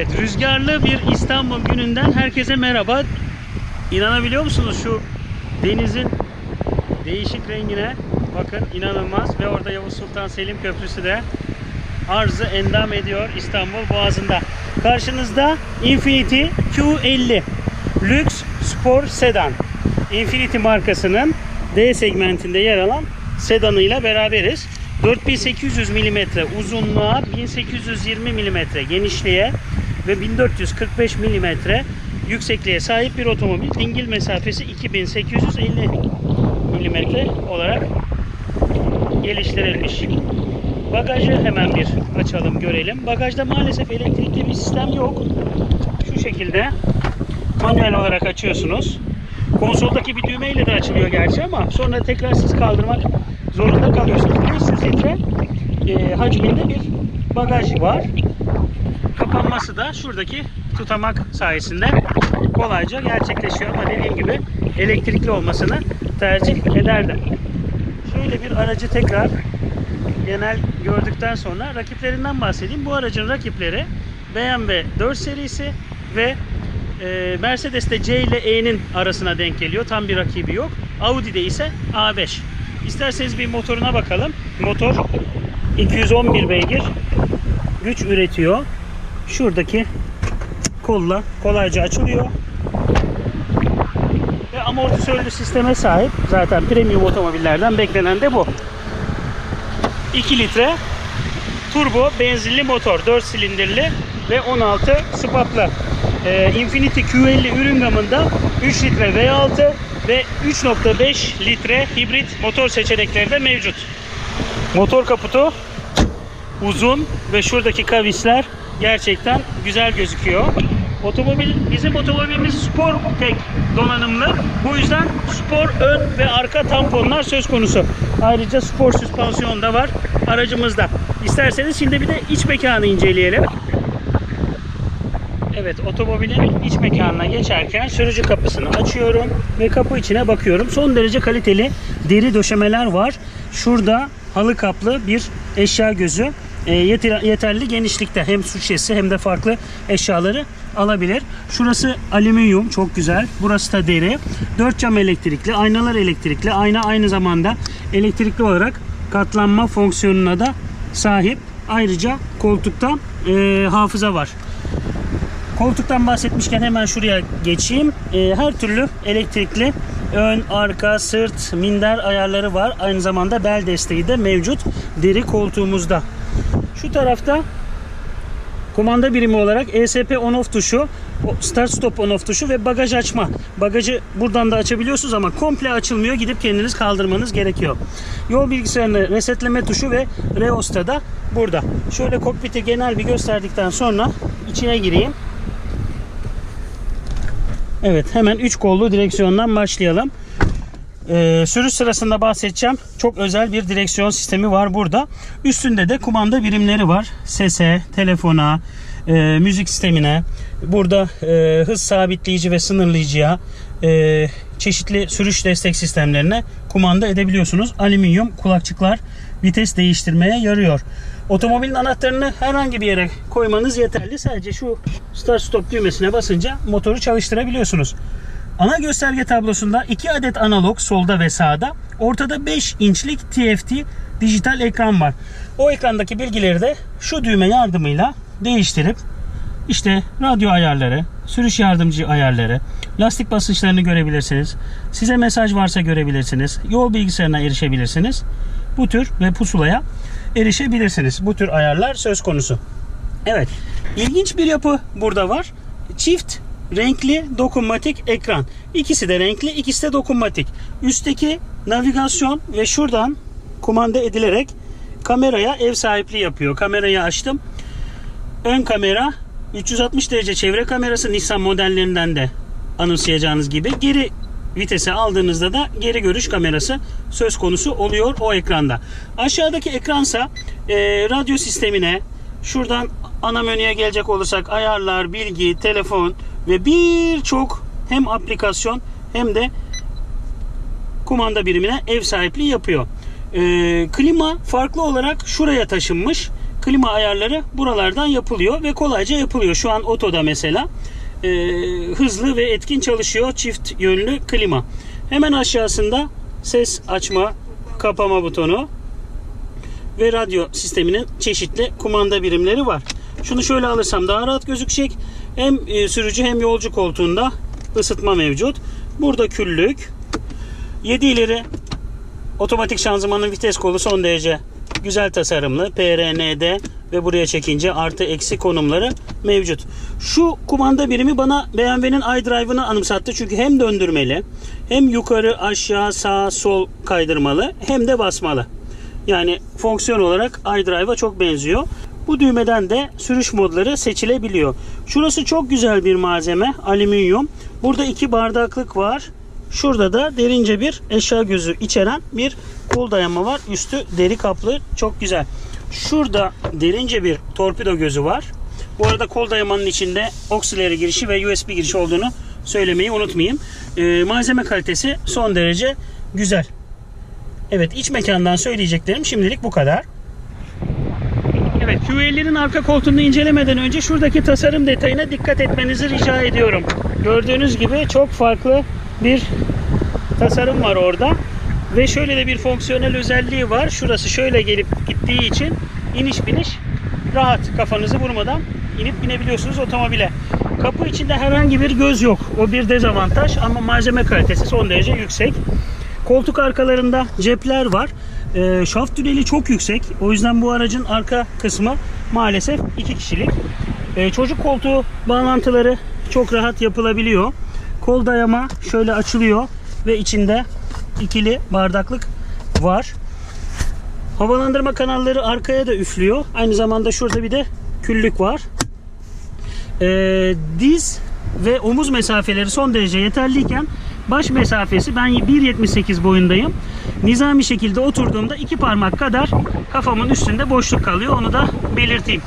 Evet, rüzgarlı bir İstanbul gününden herkese merhaba. İnanabiliyor musunuz şu denizin değişik rengine? Bakın inanılmaz ve orada Yavuz Sultan Selim Köprüsü de arzı endam ediyor İstanbul Boğazı'nda. Karşınızda Infiniti Q50 lüks spor sedan. Infiniti markasının D segmentinde yer alan sedanıyla beraberiz. 4800 mm uzunluğa, 1820 mm genişliğe ve 1445 mm yüksekliğe sahip bir otomobil. Dingil mesafesi 2850 mm olarak geliştirilmiş. Bagajı hemen bir açalım görelim. Bagajda maalesef elektrikli bir sistem yok. Şu şekilde manuel olarak açıyorsunuz. Konsoldaki bir düğmeyle de açılıyor gerçi ama sonra tekrar siz kaldırmak zorunda kalıyorsunuz. 500 litre e, hacminde bir bagaj var. Kapanması da şuradaki tutamak sayesinde kolayca gerçekleşiyor ama dediğim gibi elektrikli olmasını tercih ederdim. Şöyle bir aracı tekrar genel gördükten sonra rakiplerinden bahsedeyim. Bu aracın rakipleri BMW 4 serisi ve e, Mercedes'te C ile E'nin arasına denk geliyor. Tam bir rakibi yok. Audi'de ise A5. İsterseniz bir motoruna bakalım. Motor 211 beygir güç üretiyor. Şuradaki kolla kolayca açılıyor. Ve amortisörlü sisteme sahip. Zaten premium otomobillerden beklenen de bu. 2 litre turbo benzinli motor 4 silindirli ve 16 spaplı. Ee, Infiniti Q50 ürün gamında 3 litre V6 ve 3.5 litre hibrit motor seçenekleri de mevcut. Motor kaputu uzun ve şuradaki kavisler gerçekten güzel gözüküyor. Otomobil bizim otomobilimiz spor tek donanımlı. Bu yüzden spor ön ve arka tamponlar söz konusu. Ayrıca spor süspansiyon da var aracımızda. İsterseniz şimdi bir de iç mekanı inceleyelim. Evet otomobilin iç mekanına geçerken sürücü kapısını açıyorum ve kapı içine bakıyorum. Son derece kaliteli deri döşemeler var. Şurada halı kaplı bir eşya gözü. E, yeter- yeterli genişlikte hem su şişesi hem de farklı eşyaları alabilir. Şurası alüminyum çok güzel. Burası da deri. 4 cam elektrikli, aynalar elektrikli. Ayna aynı zamanda elektrikli olarak katlanma fonksiyonuna da sahip. Ayrıca koltukta e, hafıza var. Koltuktan bahsetmişken hemen şuraya geçeyim. Ee, her türlü elektrikli ön, arka, sırt, minder ayarları var. Aynı zamanda bel desteği de mevcut deri koltuğumuzda. Şu tarafta kumanda birimi olarak ESP on off tuşu, start stop on off tuşu ve bagaj açma. Bagajı buradan da açabiliyorsunuz ama komple açılmıyor. Gidip kendiniz kaldırmanız gerekiyor. Yol bilgisayarını resetleme tuşu ve Reosta da burada. Şöyle kokpiti genel bir gösterdikten sonra içine gireyim. Evet hemen 3 kollu direksiyondan başlayalım. Ee, sürüş sırasında bahsedeceğim. Çok özel bir direksiyon sistemi var burada. Üstünde de kumanda birimleri var. Sese, telefona, e, müzik sistemine. Burada e, hız sabitleyici ve sınırlayıcıya, e, çeşitli sürüş destek sistemlerine kumanda edebiliyorsunuz. Alüminyum kulakçıklar vites değiştirmeye yarıyor. Otomobilin anahtarını herhangi bir yere koymanız yeterli. Sadece şu start stop düğmesine basınca motoru çalıştırabiliyorsunuz. Ana gösterge tablosunda 2 adet analog solda ve sağda. Ortada 5 inçlik TFT dijital ekran var. O ekrandaki bilgileri de şu düğme yardımıyla değiştirip işte radyo ayarları, sürüş yardımcı ayarları, lastik basınçlarını görebilirsiniz. Size mesaj varsa görebilirsiniz. Yol bilgisayarına erişebilirsiniz. Bu tür ve pusulaya erişebilirsiniz. Bu tür ayarlar söz konusu. Evet. ilginç bir yapı burada var. Çift renkli dokunmatik ekran. İkisi de renkli, ikisi de dokunmatik. Üstteki navigasyon ve şuradan kumanda edilerek kameraya ev sahipliği yapıyor. Kamerayı açtım. Ön kamera 360 derece çevre kamerası Nissan modellerinden de anımsayacağınız gibi. Geri vitese aldığınızda da geri görüş kamerası söz konusu oluyor o ekranda. Aşağıdaki ekransa e, radyo sistemine şuradan ana menüye gelecek olursak ayarlar, bilgi, telefon ve birçok hem aplikasyon hem de kumanda birimine ev sahipliği yapıyor. Ee, klima farklı olarak şuraya taşınmış. klima ayarları buralardan yapılıyor ve kolayca yapılıyor. Şu an otoda mesela e, hızlı ve etkin çalışıyor çift yönlü klima. Hemen aşağısında ses açma, kapama butonu ve radyo sisteminin çeşitli kumanda birimleri var. Şunu şöyle alırsam daha rahat gözükecek. Hem e, sürücü hem yolcu koltuğunda ısıtma mevcut. Burada küllük. 7 ileri otomatik şanzımanın vites kolu son derece güzel tasarımlı. PRND ve buraya çekince artı eksi konumları mevcut. Şu kumanda birimi bana BMW'nin iDrive'ını anımsattı. Çünkü hem döndürmeli hem yukarı aşağı sağ sol kaydırmalı hem de basmalı. Yani fonksiyon olarak iDrive'a çok benziyor. Bu düğmeden de sürüş modları seçilebiliyor. Şurası çok güzel bir malzeme. Alüminyum. Burada iki bardaklık var. Şurada da derince bir eşya gözü içeren bir kol dayama var. Üstü deri kaplı. Çok güzel. Şurada derince bir torpido gözü var. Bu arada kol dayamanın içinde auxiliary girişi ve USB girişi olduğunu söylemeyi unutmayayım. Ee, malzeme kalitesi son derece güzel. Evet iç mekandan söyleyeceklerim şimdilik bu kadar. Evet Q50'nin arka koltuğunu incelemeden önce şuradaki tasarım detayına dikkat etmenizi rica ediyorum. Gördüğünüz gibi çok farklı bir tasarım var orada. Ve şöyle de bir fonksiyonel özelliği var. Şurası şöyle gelip gittiği için iniş biniş rahat kafanızı vurmadan inip binebiliyorsunuz otomobile. Kapı içinde herhangi bir göz yok. O bir dezavantaj ama malzeme kalitesi son derece yüksek. Koltuk arkalarında cepler var. E, şaft tüneli çok yüksek. O yüzden bu aracın arka kısmı maalesef iki kişilik. E, çocuk koltuğu bağlantıları çok rahat yapılabiliyor. Kol dayama şöyle açılıyor ve içinde ikili bardaklık var. Havalandırma kanalları arkaya da üflüyor. Aynı zamanda şurada bir de küllük var. Ee, diz ve omuz mesafeleri son derece yeterliyken baş mesafesi ben 1.78 boyundayım. Nizami şekilde oturduğumda iki parmak kadar kafamın üstünde boşluk kalıyor. Onu da belirteyim.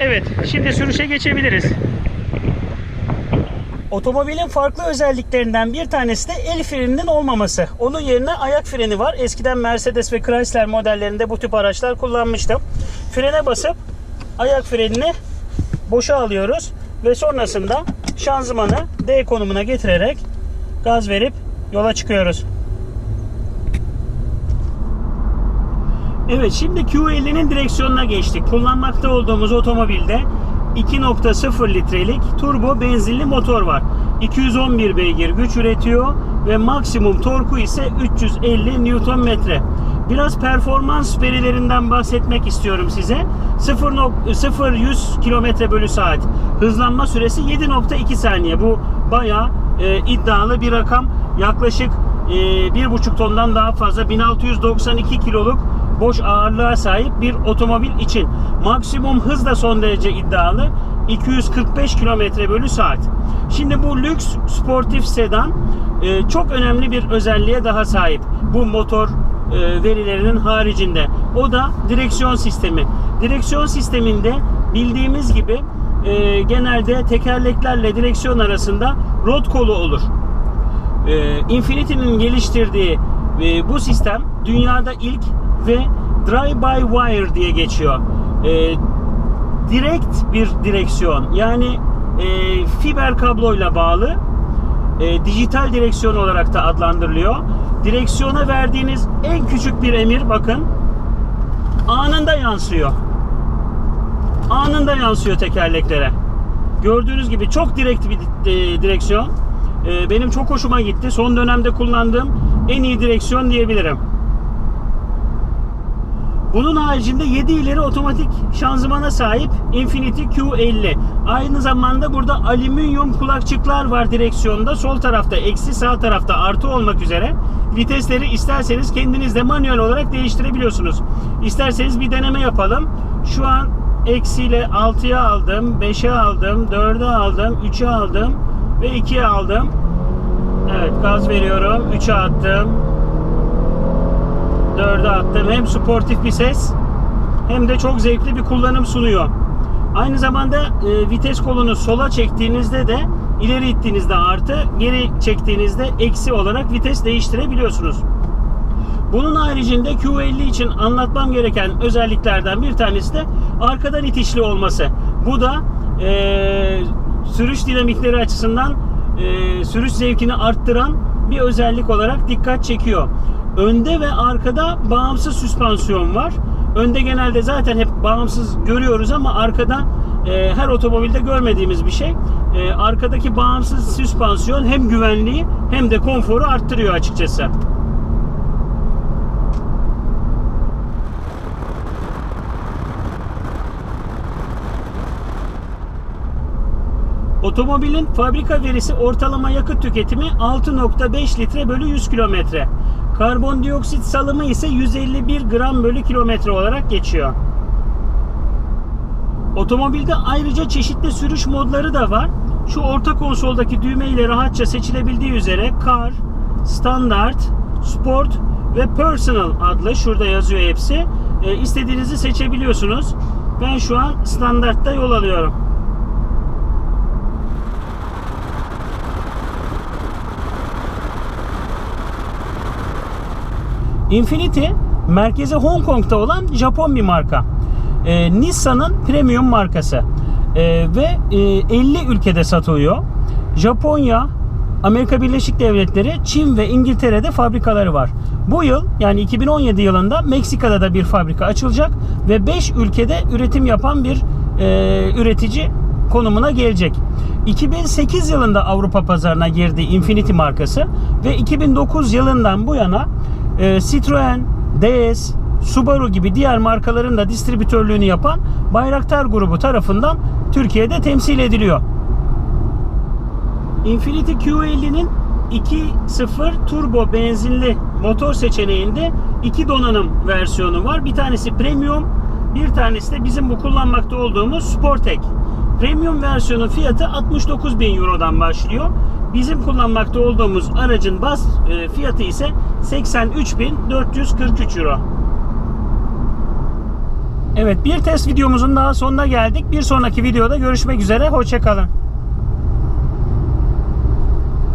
Evet, şimdi sürüşe geçebiliriz. Otomobilin farklı özelliklerinden bir tanesi de el freninin olmaması. Onun yerine ayak freni var. Eskiden Mercedes ve Chrysler modellerinde bu tip araçlar kullanmıştım. Frene basıp ayak frenini boşa alıyoruz ve sonrasında şanzımanı D konumuna getirerek gaz verip yola çıkıyoruz. Evet şimdi Q50'nin direksiyonuna geçtik. Kullanmakta olduğumuz otomobilde 2.0 litrelik turbo benzinli motor var. 211 beygir güç üretiyor ve maksimum torku ise 350 Nm. Biraz performans verilerinden bahsetmek istiyorum size. 0-100 km bölü saat. Hızlanma süresi 7.2 saniye. Bu bayağı e, iddialı bir rakam. Yaklaşık e, 1.5 tondan daha fazla 1692 kiloluk boş ağırlığa sahip bir otomobil için. Maksimum hız da son derece iddialı. 245 km bölü saat. Şimdi bu lüks sportif sedan e, çok önemli bir özelliğe daha sahip. Bu motor e, verilerinin haricinde. O da direksiyon sistemi. Direksiyon sisteminde bildiğimiz gibi e, genelde tekerleklerle direksiyon arasında rot kolu olur. E, Infinity'nin geliştirdiği e, bu sistem dünyada ilk ve drive-by-wire diye geçiyor. E, direkt bir direksiyon yani e, fiber kabloyla bağlı e, dijital direksiyon olarak da adlandırılıyor. Direksiyona verdiğiniz en küçük bir emir bakın anında yansıyor. Anında yansıyor tekerleklere. Gördüğünüz gibi çok direkt bir e, direksiyon. E, benim çok hoşuma gitti. Son dönemde kullandığım en iyi direksiyon diyebilirim. Bunun haricinde 7 ileri otomatik şanzımana sahip Infiniti Q50. Aynı zamanda burada alüminyum kulakçıklar var direksiyonda. Sol tarafta eksi sağ tarafta artı olmak üzere. Vitesleri isterseniz kendiniz de manuel olarak değiştirebiliyorsunuz. İsterseniz bir deneme yapalım. Şu an eksiyle 6'ya aldım, 5'e aldım, 4'e aldım, 3'e aldım ve 2'ye aldım. Evet gaz veriyorum. 3'e attım. 4'e attım. Hem sportif bir ses hem de çok zevkli bir kullanım sunuyor. Aynı zamanda e, vites kolunu sola çektiğinizde de ileri ittiğinizde artı, geri çektiğinizde eksi olarak vites değiştirebiliyorsunuz. Bunun haricinde Q50 için anlatmam gereken özelliklerden bir tanesi de arkadan itişli olması. Bu da e, sürüş dinamikleri açısından e, sürüş zevkini arttıran bir özellik olarak dikkat çekiyor. Önde ve arkada bağımsız süspansiyon var. Önde genelde zaten hep bağımsız görüyoruz ama arkada e, her otomobilde görmediğimiz bir şey. E, arkadaki bağımsız süspansiyon hem güvenliği hem de konforu arttırıyor açıkçası. Otomobilin fabrika verisi ortalama yakıt tüketimi 6.5 litre bölü 100 kilometre. Karbondioksit salımı ise 151 gram bölü kilometre olarak geçiyor. Otomobilde ayrıca çeşitli sürüş modları da var. Şu orta konsoldaki düğme ile rahatça seçilebildiği üzere Car, Standard, Sport ve Personal adlı şurada yazıyor hepsi. E, istediğinizi seçebiliyorsunuz. Ben şu an Standart'ta yol alıyorum. Infiniti merkezi Hong Kong'da olan Japon bir marka. Ee, Nissan'ın premium markası. Ee, ve e, 50 ülkede satılıyor. Japonya, Amerika Birleşik Devletleri, Çin ve İngiltere'de fabrikaları var. Bu yıl yani 2017 yılında Meksika'da da bir fabrika açılacak ve 5 ülkede üretim yapan bir e, üretici konumuna gelecek. 2008 yılında Avrupa pazarına girdi Infiniti markası ve 2009 yılından bu yana e, Citroen, DS, Subaru gibi diğer markaların da distribütörlüğünü yapan Bayraktar grubu tarafından Türkiye'de temsil ediliyor. Infiniti Q50'nin 2.0 turbo benzinli motor seçeneğinde iki donanım versiyonu var. Bir tanesi premium, bir tanesi de bizim bu kullanmakta olduğumuz Sportek. Premium versiyonun fiyatı 69 bin Euro'dan başlıyor. Bizim kullanmakta olduğumuz aracın bas e, fiyatı ise 83.443 Euro. Evet bir test videomuzun daha sonuna geldik. Bir sonraki videoda görüşmek üzere. Hoşçakalın.